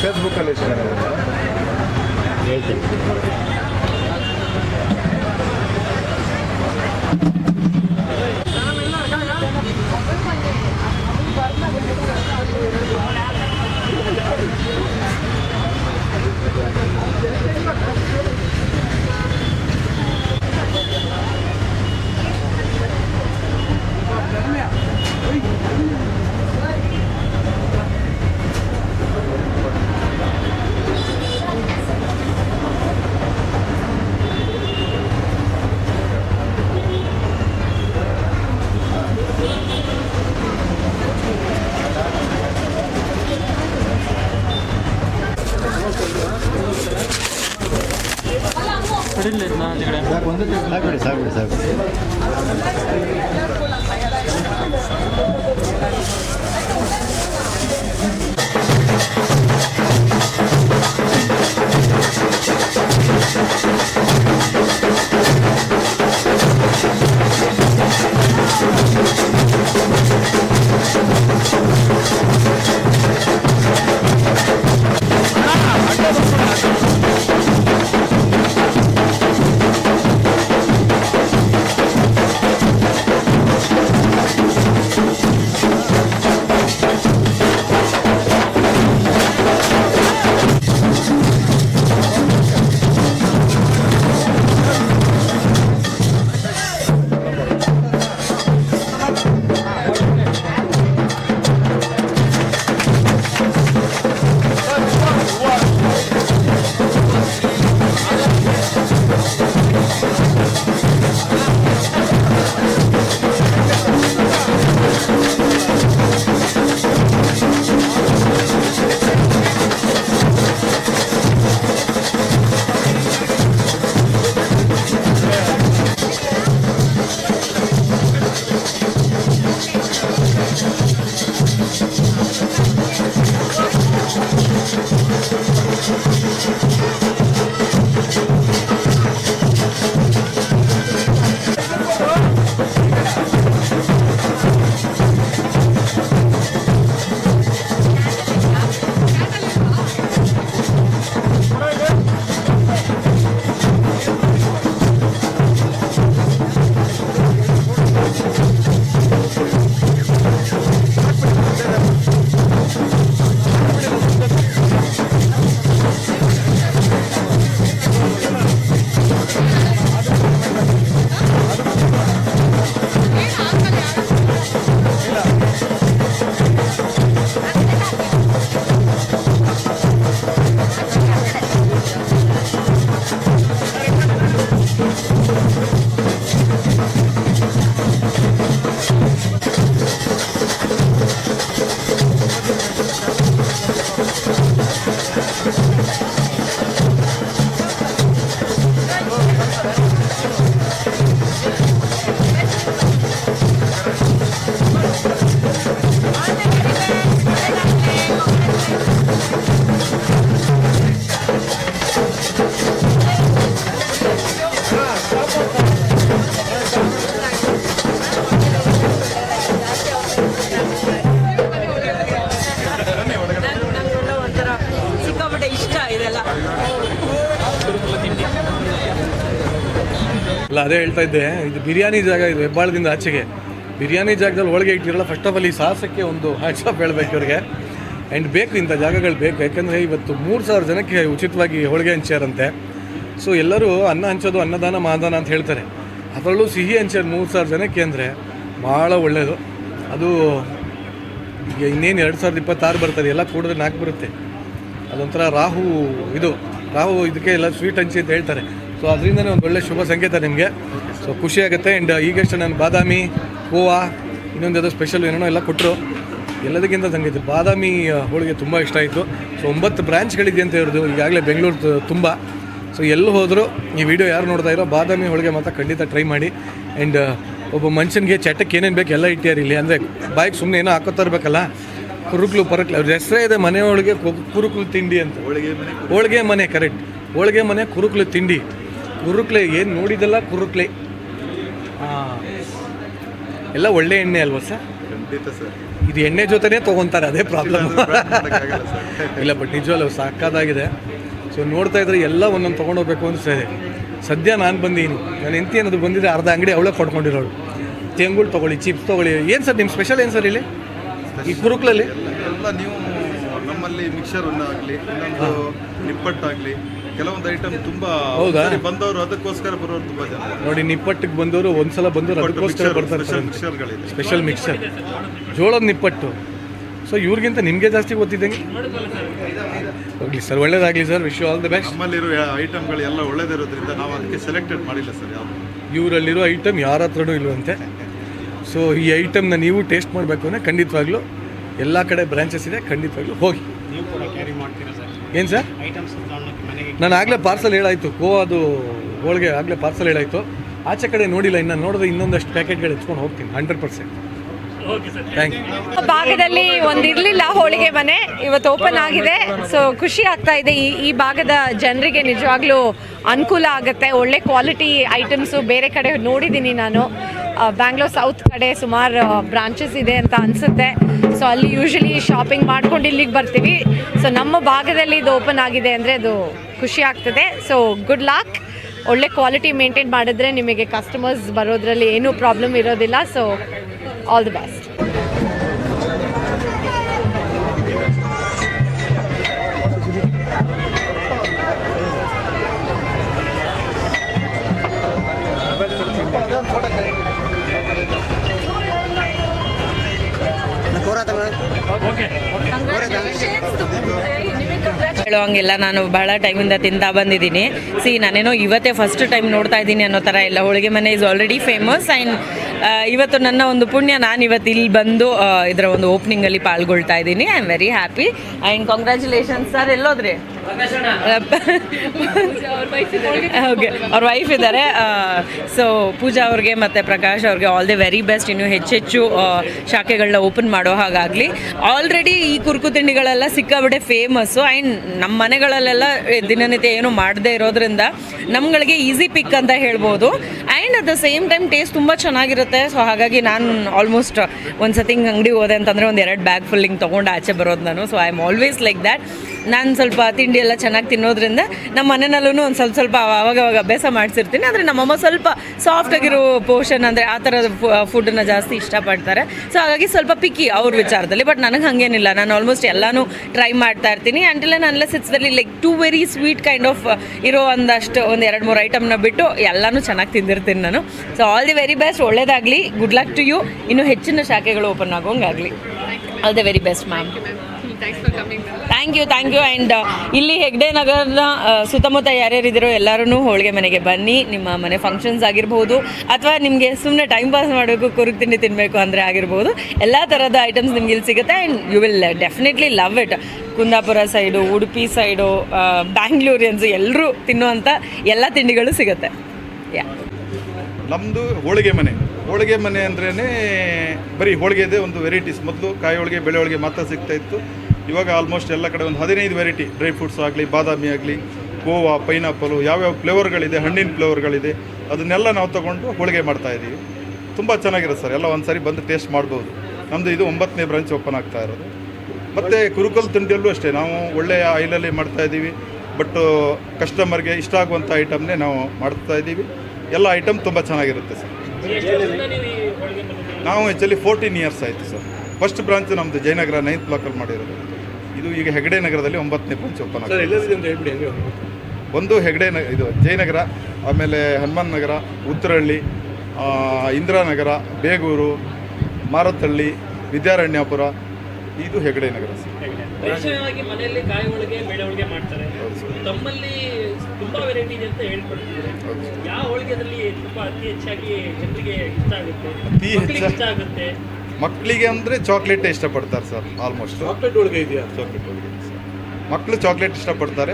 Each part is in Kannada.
ಫೇಸ್ಬುಕ್ಕಲ್ಲಿ ಎಷ್ಟು साईडला आहेत ना तिकडे ಅದೇ ಹೇಳ್ತಾ ಇದ್ದೆ, ಇದು ಬಿರಿಯಾನಿ ಜಾಗ ಇದು ಹೆಬ್ಬಾಳದಿಂದ ಆಚೆಗೆ. ಬಿರಿಯಾನಿ ಜಾಗದಲ್ಲಿ ಹೋಳಿಗೆ ಇಟ್ಟಿರಲ್ಲ ಫಸ್ಟ್ ಆಫ್ ಆಲ್ ಈ ಸಾಹಸಕ್ಕೆ ಒಂದು ಹ್ಯಾಟ್ಸಾಪ್ ಹೇಳ್ಬೇಕು ಇವ್ರಿಗೆ. ಆ್ಯಂಡ್ ಬೇಕು, ಇಂಥ ಜಾಗಗಳು ಬೇಕು. ಯಾಕಂದರೆ ಇವತ್ತು ಮೂರು ಸಾವಿರ ಜನಕ್ಕೆ ಉಚಿತವಾಗಿ ಹೋಳಿಗೆ ಹಂಚ್ಯಾರಂತೆ ಸೊ ಎಲ್ಲರೂ ಅನ್ನ ಹಂಚೋದು, ಅನ್ನದಾನ ಮಾದಾನ ಅಂತ ಹೇಳ್ತಾರೆ. ಅದರಲ್ಲೂ ಸಿಹಿ ಹಂಚೋದು ಮೂರು ಸಾವಿರ ಜನಕ್ಕೆ ಅಂದರೆ ಭಾಳ ಒಳ್ಳೆಯದು ಅದು ಈಗ ಇನ್ನೇನು ಎರಡು ಸಾವಿರದ ಇಪ್ಪತ್ತಾರು ಬರ್ತದೆ, ಎಲ್ಲ ಕೂಡಿದ್ರೆ ನಾಲ್ಕು ಬರುತ್ತೆ. ಅದೊಂಥರ ರಾಹು ಇದು. ರಾಹು ಇದಕ್ಕೆ ಎಲ್ಲ ಸ್ವೀಟ್ ಹಂಚಿ ಅಂತ ಹೇಳ್ತಾರೆ. ಸೊ ಅದರಿಂದನೇ ಒಂದು ಒಳ್ಳೆ ಶುಭ ಸಂಕೇತ ನಿಮಗೆ. ಸೊ ಖುಷಿ ಆಗುತ್ತೆ. ಆ್ಯಂಡ್ ಈಗಷ್ಟೇ ನಾನು ಬಾದಾಮಿ ಗೋವಾ ಇನ್ನೊಂದು ಯಾವುದೋ ಸ್ಪೆಷಲ್ ಏನೇನೋ ಎಲ್ಲ ಕೊಟ್ಟರು ಎಲ್ಲದಕ್ಕಿಂತ ಸಂಗೀತ ಬಾದಾಮಿ ಆ, ಹೋಳಿಗೆ ತುಂಬ ಇಷ್ಟ ಆಯಿತು. ಸೊ ಒಂಬತ್ತು ಬ್ರ್ಯಾಂಚ್ಗಳಿದೆ ಅಂತ ಇರೋದು ಈಗಾಗಲೇ ಬೆಂಗಳೂರು ತುಂಬ. ಸೊ ಎಲ್ಲಿ ಹೋದರೂ ಈ ವಿಡಿಯೋ ಯಾರು ನೋಡ್ತಾ ಇರೋ ಬಾದಾಮಿ ಹೋಳಿಗೆ ಮಾತ್ರ ಖಂಡಿತ ಟ್ರೈ ಮಾಡಿ. ಆ್ಯಂಡ್ ಒಬ್ಬ ಮನುಷ್ಯನಿಗೆ ಚಟಕ್ಕೆ ಏನೇನು ಬೇಕು ಎಲ್ಲ ಇಟ್ಟಿಯಾರ ಇಲ್ಲಿ. ಅಂದರೆ ಬಾಯಿಗೆ ಸುಮ್ಮನೆ ಏನೋ ಹಾಕೋತಾ ಇರಬೇಕಲ್ಲ. ಕುರುಕ್ಲು ಪರಕ್ಲು. ಅವ್ರ ಹೆಸರೇ ಇದೆ ಮನೆ ಒಳಗೆ ಕುರುಕ್ಲು ತಿಂಡಿ ಅಂತ. ಹೋಳಿಗೆ ಮನೆ ಕರೆಕ್ಟ್ ಹೋಳಿಗೆ ಮನೆ ಕುರುಕ್ಲು ತಿಂಡಿ. ಕುರುಕ್ಲೆ ಏನು ನೋಡಿದಲ್ಲ ಕುರುಕ್ಲೆ. ಹಾಂ. ಎಲ್ಲ ಒಳ್ಳೆ ಎಣ್ಣೆ ಅಲ್ವಾ ಸರ್? ಖಂಡಿತ ಸರ್. ಇದು ಎಣ್ಣೆ ಜೊತೆನೇ ತೊಗೊತಾರೆ ಅದೇ ಪ್ರಾಬ್ಲಮ್ ಇಲ್ಲ ಬಟ್ ನಿಜವಲ್ಲ ಸಾಕಾದಾಗಿದೆ. ಸೊ ನೋಡ್ತಾ ಇದ್ರೆ ಎಲ್ಲ ಒಂದೊಂದು ತೊಗೊಂಡೋಗ್ಬೇಕು ಅಂತ ಸರಿ. ಸದ್ಯ ನಾನು ಬಂದೀನಿ. ನಾನು ಎಂತಿ ಅನ್ನೋದು ಬಂದಿದ್ದೆ ಅರ್ಧ ಅಂಗಡಿ ಅವಳೇ ಕೊಡ್ಕೊಂಡಿರೋಳು. ತೆಂಗುಳು ತೊಗೊಳ್ಳಿ ಚಿಪ್ಸ್ ತೊಗೊಳ್ಳಿ. ಏನು ಸರ್ ನಿಮ್ಮ ಸ್ಪೆಷಲ್ ಏನು ಸರ್ ಇಲ್ಲಿ? ಈ ಕುರುಕ್ಲಲ್ಲಿ? ಎಲ್ಲ ನೀವು ನಮ್ಮಲ್ಲಿ ಮಿಕ್ಸರ್ ಆಗಲಿ ಇನ್ನೊಂದು ನಿಪ್ಪಟ್ಟಾಗಲಿ ಕೆಲವೊಂದು ಐಟಮ್ ತುಂಬಾ ಹೌದಾ? ಸರಿ ಬಂದವರು ಅದಕ್ಕೋಸ್ಕರ ಬರೋರು ತುಂಬಾ ಜನ. ನೋಡಿ ನಿಪ್ಪಟ್ಟಿಗೆ ಬಂದವರು ಒಂದ್ಸಲ ಬಂದವರು ಅದಕ್ಕೋಸ್ಕರ ಬರ್ತಾರೆ ಸ್ಪೆಷಲ್ ಮಿಕ್ಸರ್ಗಳಿದೆ ಸ್ಪೆಷಲ್ ಮಿಕ್ಸರ್ ಜೋಳದ ನಿಪ್ಪಟ್ಟು. ಸೊ ಇವ್ರಿಗಿಂತ ನಿಮಗೆ ಜಾಸ್ತಿ ಗೊತ್ತಿದ್ದಂಗೆ? ಹೋಗ್ಲಿ ಸರ್ ಒಳ್ಳೇದಾಗಲಿ sir. Wish all the best ನಮ್ಮಲ್ಲಿರೋ ಐಟಮ್ಗಳು ಎಲ್ಲ ಒಳ್ಳೇದಿರೋದ್ರಿಂದ ನಾವು ಅದಕ್ಕೆ ಸೆಲೆಕ್ಟೆಡ್ ಮಾಡಿಲ್ಲ ಸರ್ ಯಾವುದು. ಇವರಲ್ಲಿರೋ ಐಟಮ್ ಯಾರ ಹತ್ರನೂ ಇಲ್ವಂತೆ. ಸೊ ಈ ಐಟಮ್ನ ನೀವು ಟೇಸ್ಟ್ ಮಾಡಬೇಕು ಅಂದರೆ ಖಂಡಿತವಾಗ್ಲೂ ಎಲ್ಲ ಕಡೆ ಬ್ರಾಂಚಸ್ ಇದೆ ಖಂಡಿತವಾಗ್ಲೂ ಹೋಗಿ. ನೀವು ಕೂಡ ಕ್ಯಾರಿ ಮಾಡ್ತೀರಾ ಸರ್? ಏನು ಸರ್? ಐಟಮ್ಸ್ ತಗೊಂಡೋಗಿ ಮನೆಗೆ ನಾನು ಆಗಲೇ ಪಾರ್ಸಲ್ ಹೇಳಾಯಿತು. ಅದು ಹೋಳಿಗೆ ಆಗಲೇ ಪಾರ್ಸಲ್ ಹೇಳಾಯಿತು. ಆಚೆ ಕಡೆ ನೋಡಿಲ್ಲ ಇನ್ನು ನೋಡಿದ್ರೆ ಇನ್ನೊಂದಷ್ಟು ಪ್ಯಾಕೆಟ್ಗಳು ಎತ್ಕೊಂಡು ಹೋಗ್ತೀನಿ ಹಂಡ್ರೆಡ್ ಪರ್ಸೆಂಟ್ ಥ್ಯಾಂಕ್ ಯು ಭಾಗದಲ್ಲಿ ಒಂದಿರಲಿಲ್ಲ ಹೋಳಿಗೆ ಮನೆ ಇವತ್ತು ಓಪನ್ ಆಗಿದೆ. ಸೊ ಖುಷಿ ಆಗ್ತಾ ಇದೆ. ಈ ಈ ಭಾಗದ ಜನರಿಗೆ ನಿಜವಾಗ್ಲೂ ಅನುಕೂಲ ಆಗುತ್ತೆ. ಒಳ್ಳೆ ಕ್ವಾಲಿಟಿ ಐಟಮ್ಸು ಬೇರೆ ಕಡೆ ನೋಡಿದ್ದೀನಿ ನಾನು. ಬ್ಯಾಂಗ್ಳೂರ್ ಸೌತ್ ಕಡೆ ಸುಮಾರು ಬ್ರಾಂಚಸ್ ಇದೆ ಅಂತ ಅನಿಸುತ್ತೆ. ಸೊ ಅಲ್ಲಿ ಯೂಶಲಿ ಶಾಪಿಂಗ್ ಮಾಡ್ಕೊಂಡು ಇಲ್ಲಿಗೆ ಬರ್ತೀವಿ. ಸೊ ನಮ್ಮ ಭಾಗದಲ್ಲಿ ಇದು ಓಪನ್ ಆಗಿದೆ ಅಂದರೆ ಅದು ಖುಷಿ ಆಗ್ತದೆ. ಸೊ ಗುಡ್ ಲಾಕ್ ಒಳ್ಳೆ ಕ್ವಾಲಿಟಿ ಮೇಂಟೈನ್ ಮಾಡಿದ್ರೆ ನಿಮಗೆ ಕಸ್ಟಮರ್ಸ್ ಬರೋದ್ರಲ್ಲಿ ಏನೂ ಪ್ರಾಬ್ಲಮ್ ಇರೋದಿಲ್ಲ. ಸೊ ಆಲ್ ದಿ ಬೆಸ್ಟ್ ಹೇಳುವಂಗಿಲ್ಲ ನಾನು ಬಹಳ ಟೈಮಿಂದ ತಿಂತಾ ಬಂದಿದ್ದೀನಿ. ಸಿ ನಾನೇನೋ ಇವತ್ತೇ ಫಸ್ಟ್ ಟೈಮ್ ನೋಡ್ತಾ ಇದ್ದೀನಿ ಅನ್ನೋ ಥರ ಇಲ್ಲ. ಹೋಳಿಗೆ ಮನೆ ಇಸ್ ಆಲ್ರೆಡಿ ಫೇಮಸ್ ಆ್ಯಂಡ್ ಇವತ್ತು ನನ್ನ ಒಂದು ಪುಣ್ಯ ನಾನು ಇವತ್ತು ಇಲ್ಲಿ ಬಂದು ಇದರ ಒಂದು ಓಪನಿಂಗಲ್ಲಿ ಪಾಲ್ಗೊಳ್ತಾ ಇದ್ದೀನಿ. I am very happy and congratulations sir ಎಲ್ಲೋದ್ರಿ? Okay ಅವ್ರ ವೈಫ್ ಇದ್ದಾರೆ. ಸೊ ಪೂಜಾ ಅವ್ರಿಗೆ ಮತ್ತು ಪ್ರಕಾಶ್ ಅವ್ರಿಗೆ ಆಲ್ ದಿ ವೆರಿ ಬೆಸ್ಟ್ ಇನ್ನು ಹೆಚ್ಚೆಚ್ಚು ಶಾಖೆಗಳನ್ನ ಓಪನ್ ಮಾಡೋ ಹಾಗಾಗಲಿ. ಆಲ್ರೆಡಿ ಈ ಕುರುಕು ತಿಂಡಿಗಳೆಲ್ಲ ಸಿಕ್ಕಾಬಿಟ್ಟೆ ಫೇಮಸ್ಸು ಆ್ಯಂಡ್ ನಮ್ಮ ಮನೆಗಳಲ್ಲೆಲ್ಲ ದಿನನಿತ್ಯ ಏನು ಮಾಡದೇ ಇರೋದ್ರಿಂದ ನಮ್ಗಳಿಗೆ ಈಸಿ ಪಿಕ್ ಅಂತ ಹೇಳ್ಬೋದು. And at the same time taste ತುಂಬ ಚೆನ್ನಾಗಿರುತ್ತೆ. ಸೊ ಹಾಗಾಗಿ ನಾನು ಆಲ್ಮೋಸ್ಟ್ ಒಂದು ಸತಿ ಹಿಂಗೆ ಅಂಗಡಿ ಹೋದೆ ಅಂತಂದರೆ ಒಂದು ಎರಡು ಬ್ಯಾಗ್ ಫುಲ್ ಹಿಂಗೆ ತೊಗೊಂಡು ಆಚೆ ಬರೋದು ನಾನು. So I am always like that ನಾನು ಸ್ವಲ್ಪ ತಿಂಡಿ ಎಲ್ಲ ಚೆನ್ನಾಗಿ ತಿನ್ನೋದ್ರಿಂದ ನಮ್ಮ ಮನೆಯಲ್ಲೂ ಒಂದು ಸ್ವಲ್ಪ ಸ್ವಲ್ಪ ಅವಾಗ ಅವಾಗ ಅಭ್ಯಾಸ ಮಾಡಿಸಿರ್ತೀನಿ. ಆದರೆ ನಮ್ಮಮ್ಮ ಸ್ವಲ್ಪ ಸಾಫ್ಟ್ ಆಗಿರೋ ಪೋರ್ಷನ್ ಅಂದರೆ ಆ ಥರದ ಫುಡ್ಡನ್ನು ಜಾಸ್ತಿ ಇಷ್ಟಪಡ್ತಾರೆ. ಸೊ ಹಾಗಾಗಿ ಸ್ವಲ್ಪ ಪಿಕ್ಕಿ ಅವ್ರ ವಿಚಾರದಲ್ಲಿ. ಬಟ್ ನನಗೆ ಹಾಗೇನಿಲ್ಲ. ನಾನು ಆಲ್ಮೋಸ್ಟ್ ಎಲ್ಲನೂ ಟ್ರೈ ಮಾಡ್ತಾ ಇರ್ತೀನಿ. ಅಂಟಿಲ್ಲ ನನ್ನ ಸಿಟ್ಸ್ದಲ್ಲಿ like too very sweet kind of ಇರೋ ಒಂದಷ್ಟು, ಒಂದು ಎರಡು ಮೂರು ಐಟಮ್ನ ಬಿಟ್ಟು ಎಲ್ಲನೂ ಚೆನ್ನಾಗಿ ತಿಂದಿರ್ತೀನಿ ನಾನು. So all the very best ಒಳ್ಳೇದಾಗಲಿ. ಗುಡ್ ಲಕ್ ಟು ಯು ಇನ್ನೂ ಹೆಚ್ಚಿನ ಶಾಖೆಗಳು open ಆಗೋಂಗಾಗಲಿ. All the very best ma'am thank you thank you and ಇಲ್ಲಿ ಹೆಗ್ಡೆ ನಗರದ ಸುತ್ತಮುತ್ತ ಯಾರ್ಯಾರಿದ್ದೀರೋ ಎಲ್ಲರೂ ಹೋಳಿಗೆ ಮನೆಗೆ ಬನ್ನಿ. ನಿಮ್ಮ ಮನೆ ಫಂಕ್ಷನ್ಸ್ ಆಗಿರ್ಬೋದು ಅಥವಾ ನಿಮಗೆ ಸುಮ್ಮನೆ ಟೈಮ್ ಪಾಸ್ ಮಾಡಬೇಕು ಕುರುಕು ತಿಂಡಿ ತಿನ್ನಬೇಕು ಅಂದರೆ ಆಗಿರ್ಬೋದು. ಎಲ್ಲ ಥರದ ಐಟಮ್ಸ್ ನಿಮ್ಗೆ ಇಲ್ಲಿ ಸಿಗುತ್ತೆ and you will definitely love it Kundapura side Udupi side Bangaloreans ಎಲ್ಲರೂ ತಿನ್ನುವಂಥ ಎಲ್ಲ ತಿಂಡಿಗಳು ಸಿಗುತ್ತೆ. ಯಾ ನಮ್ಮದು ಹೋಳಿಗೆ ಮನೆ. ಹೋಳಿಗೆ ಮನೆ ಅಂದ್ರೇ ಬರೀ ಹೋಳಿಗೆದೇ ಒಂದು ವೆರೈಟೀಸ್ ಮೊದಲು ಕಾಯಿ ಹೋಳಿಗೆ ಬೆಳೆ ಹೋಳಿಗೆ ಮಾತ್ರ ಸಿಗ್ತಾ ಇತ್ತು. ಇವಾಗ ಆಲ್ಮೋಸ್ಟ್ ಎಲ್ಲ ಕಡೆ ಒಂದು ಹದಿನೈದು ವೆರೈಟಿ ಡ್ರೈ ಫ್ರೂಟ್ಸ್ ಆಗಲಿ, ಬಾದಾಮಿ ಆಗಲಿ, ಗೋವಾ ಪೈನಾಪಲು ಯಾವ್ಯಾವ ಫ್ಲೇವರ್ಗಳಿದೆ, ಹಣ್ಣಿನ ಫ್ಲೇವರ್ಗಳಿದೆ, ಅದನ್ನೆಲ್ಲ ನಾವು ತೊಗೊಂಡು ಹೋಳಿಗೆ ಮಾಡ್ತಾ ಇದ್ದೀವಿ. ತುಂಬ ಚೆನ್ನಾಗಿರುತ್ತೆ ಸರ್, ಎಲ್ಲ ಒಂದು ಸರಿ ಬಂದು ಟೇಸ್ಟ್ ಮಾಡ್ಬೋದು. ನಮ್ಮದು ಇದು ಒಂಬತ್ತನೇ ಬ್ರಾಂಚ್ ಓಪನ್ ಆಗ್ತಾ ಇರೋದು. ಮತ್ತು ಕುರುಕಲ್ ತಿಂಡಿಯಲ್ಲೂ ಅಷ್ಟೇ, ನಾವು ಒಳ್ಳೆಯ ಆಯಿಲಲ್ಲಿ ಮಾಡ್ತಾ ಇದ್ದೀವಿ ಬಟ್ ಕಸ್ಟಮರ್ಗೆ ಇಷ್ಟ ಆಗುವಂಥ ಐಟಮ್ನೇ ನಾವು ಮಾಡ್ತಾ ಇದ್ದೀವಿ. ಎಲ್ಲ ಐಟಮ್ ತುಂಬ ಚೆನ್ನಾಗಿರುತ್ತೆ ಸರ್. ನಾವು ಆ್ಯಕ್ಚುಲಿ ಫೋರ್ಟೀನ್ ಇಯರ್ಸ್ ಆಯಿತು ಸರ್. ಫಸ್ಟ್ ಬ್ರಾಂಚ್ ನಮ್ಮದು ಜಯನಗರ ನೈನ್ತ್ ಬ್ಲಾಕಲ್ಲಿ ಮಾಡಿರೋದು. ಇದು ಈಗ ಹೆಗಡೆ ನಗರದಲ್ಲಿ ಒಂಬತ್ತನೇ ಬ್ರಾಂಚ್ ಓಪನ್ ಆಗಿದೆ. ಒಂದು ಹೆಗಡೆ ನ ಇದು ಜಯನಗರ ಆಮೇಲೆ ಹನುಮಾನ್ ನಗರ ಉತ್ತರಹಳ್ಳಿ ಇಂದಿರಾನಗರ ಬೇಗೂರು ಮಾರತ್ತಹಳ್ಳಿ ವಿದ್ಯಾರಣ್ಯಪುರ ಇದು ಹೆಗಡೆ ನಗರ ಸರ್. ವಿಶೇಷವಾಗಿ ಮನೆಯಲ್ಲಿ ಕಾಯಿ ಹೋಳಿಗೆ ಬೇಳೆ ಹೋಳಿಗೆ ಮಾಡ್ತಾರೆ. ತಮ್ಮಲ್ಲಿ ತುಂಬಾ ವೆರೈಟಿ ಇದೆ ಅಂತ ಹೇಳ್ಕೊಡ್ತಿದ್ದಾರೆ ಯಾವ ಹೋಳಿಗೆದಲ್ಲಿ ತುಂಬಾ ಅತಿ ಹೆಚ್ಚಾಗಿ ಜನರಿಗೆ ಇಷ್ಟ ಆಗುತ್ತೆ? ಅತಿ ಆಗುತ್ತೆ? ಮಕ್ಕಳಿಗೆ ಅಂದರೆ ಚಾಕ್ಲೇಟ್ ಇಷ್ಟಪಡ್ತಾರೆ ಸರ್ ಆಲ್ಮೋಸ್ಟ್ ಚಾಕ್ಲೇಟ್ ಒಳಗೆ ಇದೆಯಾ? ಚಾಕ್ಲೇಟ್ ಒಳಗೆ ಮಕ್ಕಳು ಚಾಕ್ಲೇಟ್ ಇಷ್ಟಪಡ್ತಾರೆ.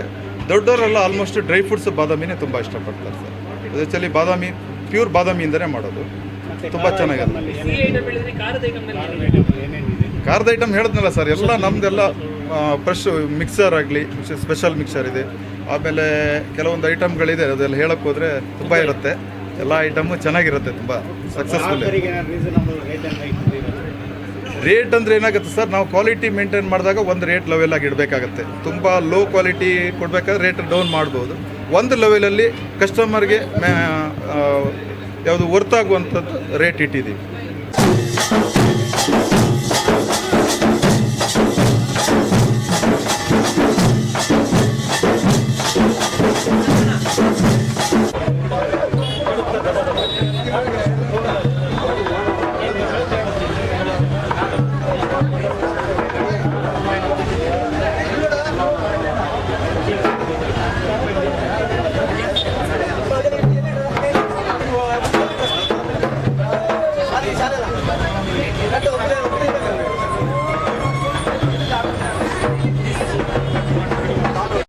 ದೊಡ್ಡವರೆಲ್ಲ ಆಲ್ಮೋಸ್ಟ್ ಡ್ರೈ ಫ್ರೂಟ್ಸ್ ಬಾದಾಮಿನೇ ತುಂಬ ಇಷ್ಟಪಡ್ತಾರೆ ಸರ್ ಅದು ಆ್ಯಕ್ಚುಲಿ ಬಾದಾಮಿ ಪ್ಯೂರ್ ಬಾದಾಮಿಯಿಂದನೇ ಮಾಡೋದು. ತುಂಬ ಚೆನ್ನಾಗಿದೆ. ಖಾರದ ಐಟಮ್ ಹೇಳಿದ್ನಲ್ಲ ಸರ್ ಎಲ್ಲ ನಮ್ದೆಲ್ಲ ಫ್ರೆಶ್ ಮಿಕ್ಸರ್ ಆಗಲಿ ಸ್ಪೆಷಲ್ ಮಿಕ್ಸರ್ ಇದೆ. ಆಮೇಲೆ ಕೆಲವೊಂದು ಐಟಮ್ಗಳಿದೆ ಅದೆಲ್ಲ ಹೇಳಕ್ಕೆ ಹೋದರೆ ತುಂಬ ಇರುತ್ತೆ. ಎಲ್ಲ ಐಟಮು ಚೆನ್ನಾಗಿರುತ್ತೆ ತುಂಬ ಸಕ್ಸಸ್ಫುಲ್ ರೇಟ್ ಅಂದರೆ ಏನಾಗುತ್ತೆ ಸರ್ ನಾವು ಕ್ವಾಲಿಟಿ ಮೇಂಟೈನ್ ಮಾಡಿದಾಗ ಒಂದು ರೇಟ್ ಲೆವೆಲ್ ಆಗಿ ಇಡಬೇಕಾಗತ್ತೆ. ತುಂಬ ಲೋ ಕ್ವಾಲಿಟಿ ಕೊಡಬೇಕಾದ್ರೆ ರೇಟ್ ಡೌನ್ ಮಾಡ್ಬೋದು. ಒಂದು ಲೆವೆಲಲ್ಲಿ ಕಸ್ಟಮರ್ಗೆ ಯಾವುದು ವರ್ತ್ ಆಗುವಂಥದ್ದು ರೇಟ್ ಇಟ್ಟಿದ್ದೀವಿ.